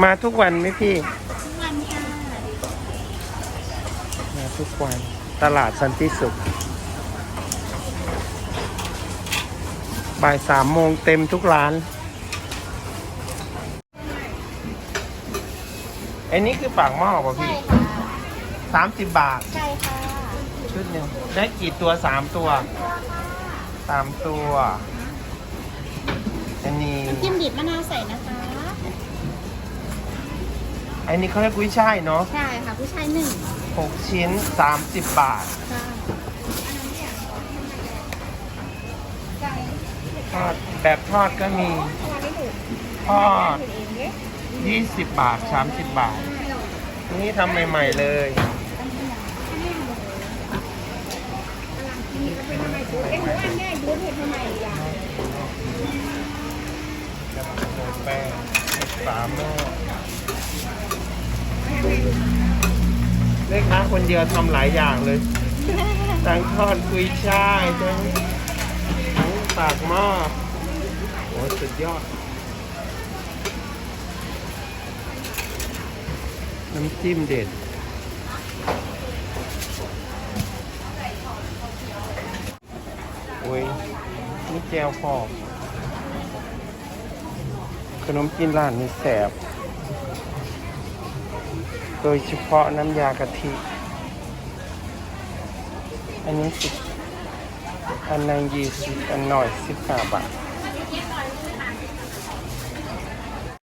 มาทุกวันไหมพี่ ทุกวันค่ะมาทุกวันตลาดสันติสุข บ่ายสามโมงเต็มทุกร้าน อันนี้คือปากหม้อป่ะใช่พี่ค่ะสามสิบบาท ใช่ค่ะชุดหนึ่งได้กี่ตัวสามตัวสามตัว อันนี้จิ้มดิบมะนาวใส่นะคะ อันนี้เขาเรียกกุ้ยช่ายเนาะใช่ค่ะผู้ชายหนึ่งหกชิ้นสามสิบบาทค่ะทอดแบบทอดก็มีทอดยี่สิบบาทสามสิบบาท นี่ทำใหม่ ๆ เลยแป้งสามหม้อเลข ค้าคนเดียวทำหลายอย่างเลย ทั้งทอดกุยช่ายทั้งทั้งปากหม้อโอ้สุดยอด น้ำจิ้มเด็ดโอ้ยนี่แจวพอกขนมจีนร้านนี้แสบ โดยเฉพาะน้ำยากะทิ อันนี้สิบอันนั้นยี่สิบอันหน่อยสิบห้าบาท